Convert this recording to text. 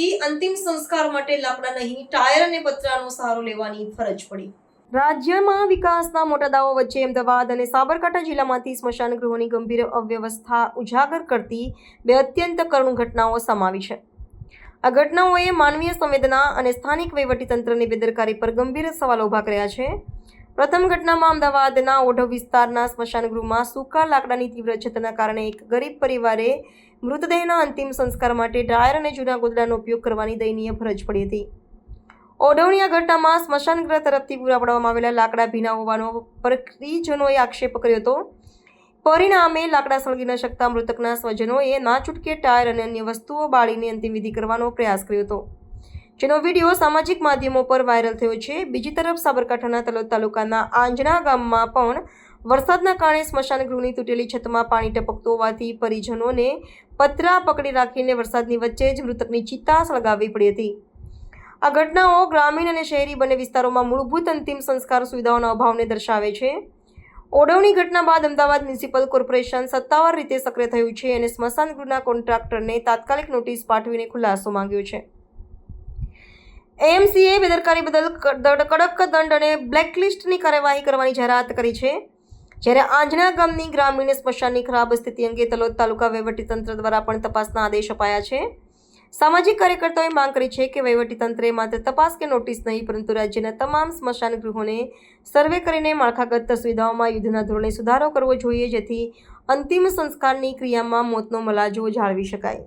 ગુજરાતમાં અંતિમ સંસ્કાર માટે લાકડા નહીં, ટાયર અને પતરાનો સહારો લેવાની ફરજ પડી. રાજ્યમાં વિકાસના મોટા દાવો વચ્ચે અમદાવાદ અને સાબરકાંઠા જિલ્લામાંથી સ્મશાન ગૃહોની ગંભીર અવ્યવસ્થા ઉજાગર કરતી બે અત્યંત કરુણ ઘટનાઓ સમાવી છે. આ ઘટનાઓએ માનવીય સંવેદના અને સ્થાનિક વહીવટીતંત્રની બેદરકારી પર ગંભીર સવાલો ઊભા કર્યા છે. પ્રથમ ઘટનામાં અમદાવાદના ઓઢવ વિસ્તારના સ્મશાન ગૃહમાં સૂકા લાકડાની તીવ્ર અછતના કારણે એક ગરીબ પરિવારે મૃતદેહના અંતિમ સંસ્કાર માટે ટાયર અને જૂના ગોદડાનો ઉપયોગ કરવાની દયનીય ફરજ પડી હતી. ઓઢવની આ ઘટનામાં સ્મશાન ગૃહ તરફથી પૂરા પાડવામાં આવેલા લાકડા ભીના હોવાનો પરિજનોએ આક્ષેપ કર્યો હતો. પરિણામે લાકડા સળગી ન શકતા મૃતકના સ્વજનોએ ના છૂટકે ટાયર અને અન્ય વસ્તુઓ બાળીને અંતિમ વિધિ કરવાનો પ્રયાસ કર્યો હતો. જેનો વીડિયો સામાજિક માધ્યમો પર વાયરલ થયો છે. બીજી તરફ સાબરકાંઠાના તલોદ તાલુકાના આંજણા ગામમાં પણ વરસાદના કારણે સ્મશાન ગૃહની તૂટેલી છતમાં પાણી ટપકતું હોવાથી પરિજનોને પતરા પકડી રાખીને વરસાદની વચ્ચે જ મૃતકની ચિત્તા સળગાવવી પડી હતી. આ ઘટનાઓ ગ્રામીણ અને શહેરી બંને વિસ્તારોમાં મૂળભૂત અંતિમ સંસ્કાર સુવિધાઓના અભાવને દર્શાવે છે. ઓડવની ઘટના બાદ અમદાવાદ મ્યુનિસિપલ કોર્પોરેશન સત્તાવાર રીતે સક્રિય થયું છે અને સ્મશાન ગૃહના કોન્ટ્રાક્ટરને તાત્કાલિક નોટિસ પાઠવીને ખુલાસો માંગ્યો છે. એએમસીએ બેદરકારી બદલ કડક દંડ અને બ્લેકલિસ્ટની કાર્યવાહી કરવાની જાહેરાત કરી છે. જ્યારે આંજણા ગામની ગ્રામીણ સ્મશાનની ખરાબ સ્થિતિ અંગે તલોદ તાલુકા વહીવટીતંત્ર દ્વારા પણ તપાસના આદેશ અપાયા છે. સામાજિક કાર્યકર્તાઓએ માંગ કરી છે કે વહીવટીતંત્રે માત્ર તપાસ કે નોટિસ નહીં, પરંતુ રાજ્યના તમામ સ્મશાન ગૃહોને સર્વે કરીને માળખાગત સુવિધાઓમાં યુદ્ધના ધોરણે સુધારો કરવો જોઈએ, જેથી અંતિમ સંસ્કારની ક્રિયામાં મોતનો મલાજો જાળવી શકાય.